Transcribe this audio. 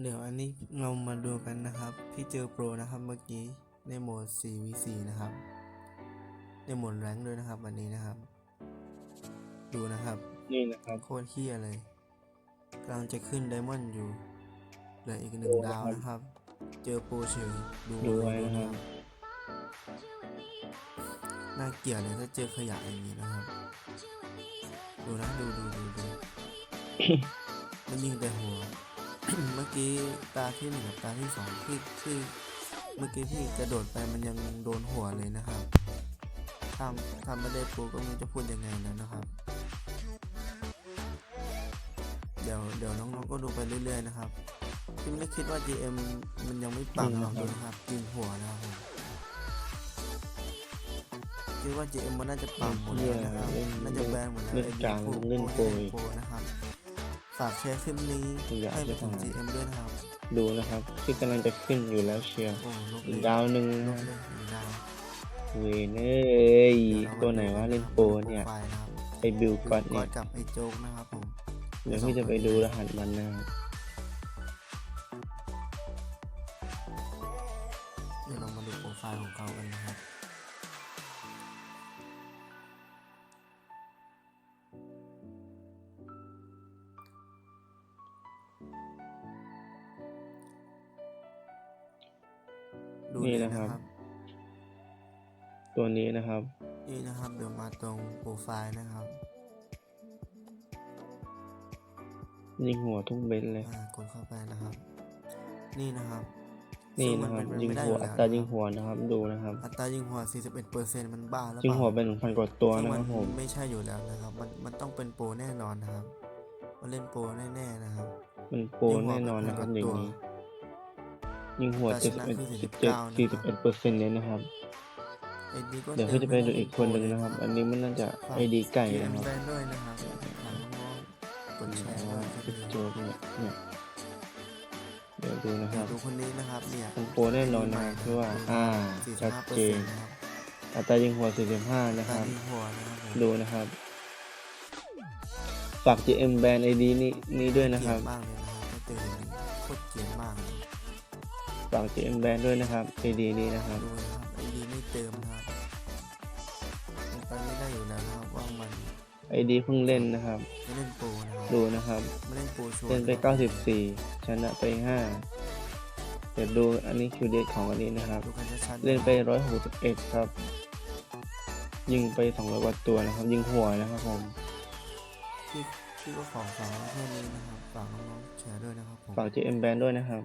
เดี๋ยวอันนี้เรามาดูกันนะครับพี่เจอโปรนะครับเมื่อกี้ในโหมด 4v4 นะครับ ในโหมดแรงค์ด้วยนะครับวันนี้นะครับ ดูนะครับนี่นะครับโคตรเฮี้ยเลยกำลังจะขึ้นไดมอนด์อยู่เหลืออีกหนึ่งดาวนะครับ เจอโปรเฉยดูดูไว้เลยนะครับน่าเกลียดเลยถ้าเจอขยะอย่างนี้นะครับ ดูนะดูดูดูดูมันยิงแต่หัว เมื่อกี้ตาที่หนึ่งกับตาที่สองที่ที่เมื่อกี้พี่กระโดดไปมันยังโดนหัวเลยนะครับทำทำไม่ได้ปูก็ไมันจะพูดยังไงแล้วนะครับ เดี๋ยวเดี๋ยวน้องๆก็ดูไปเรื่อยๆนะครับพี่ไม่ได้คิดว่า GM มันยังไม่ปังหรอกอืมดูนะครับยิงหัวนะครับผมคิดว่า GM มันน่าจะปังหมดแล้วนะครับเล่นน่าจะแบนหมดแล้วเล่นกลางไอ้พวเล่นโปรเล่นโปรนะครับ ฝากแชร์คลิปนี้อยากให้ไปจะถึงทำ GM ด้วยนะครับ ดูนะครับที่กำลังจะขึ้นอยู่แล้วเชียวโอ้ลบอีเลกยดาวหนึ่งลนะบเลยหนึ่งดาวเวนเอ้ยเดี๋ยเรามาตัวไหนวะเล่นโปรเนี่ยโปรไฟล์นะครับไอบิลบิลก็อดกเนี่อยดกับไอโจ๊กนะครับผมเดี๋ยวพี่จะไปดูรหัสมันนะครับเดี๋ยวเรามาดูโปรไฟล์ของเขากันนะ ดูนี่เลยนะครับนะครับ ตัวนี้นะครับ นี่นะครับเดี๋ยวมาตรงโปรไฟล์นะครับยิงหัวทุกเม็ดเลยอ่ากดเข้าไปนะครับ นี่นะครับ นี่ซึ่งมันะครับเป็ไปยิงไม่ได้หัวออัยู่ตราแล้ยิงนะครับหัวนะครับ ดูนะครับ อัตรายิงหัว 41%มันบ้าแล้วยิงหัวเปเป็นล่าพันกว่าตัวซึ่งนะครับผมไม่ใช่อยู่แล้วนะครับ มันมันต้องเป็นโปรแน่นอนนะครับ มันเล่นโปรแน่ๆนะครับ มันโปรแน่นอนนะครับอย่างนี้ ยิงหัวแต่เจ็ดชสิบนะเอ็ดคือสิบเจ็ด49สี่สิบเอ็ดเปอร์เซ็นต์เลยนะครับไอ้นี่ก็เดี๋ยวพี่จะไปดูอีกคนหนึ่งนะครับ อันนี้มันน่าจะไอดีไก่เกมนะครับแบนด้วยนะครับฝากน้องๆกดแชร์ด้วยพิโจกเนี่ยเนี่ยเดี๋ยวดูนะคเดี๋ยรัวบดูคนนี้นะครับเนี่ยมันโปรแน่นอนนะครับที่ว่าอ่าชัดเจน45%นะครับอัตรายิงหัว 45 นะคการรับยิงหัวนะครับผมดูนะครับ ฝาก GM แบน ID นี้นี้ด้วยนะครับเกลียดมากเลยนะครับก็เจออย่างนี้โคตรเกลียดมากเลยฝาก GM แบนด้วยนะครับ ID นี้นะครับดูนะครับไอดีไม่เติมนะครับมันไปไม่ได้อยู่แล้วนะครับว่ามัน ID เพิ่งเล่นนะครับ ไม่เล่นโปรนะครับดูนะครับ ไม่เล่นโปรชัวร์เล่นไปนะครับ94 ชนะไป 5 เดี๋ยวดูอันนี้คิวเดทของอันนี้นะครับ ดูกันชัดๆเล่นไป 161 ครับ ยิงไป 200กว่าตัวนะครับ ยิงหัวนะครับผมพี่พี่ก็ขอฝากไว้แค่นี้นะครับฝากน้องๆแชร์ด้วยนะครับผม ฝาก GM แบนด้วยนะครับ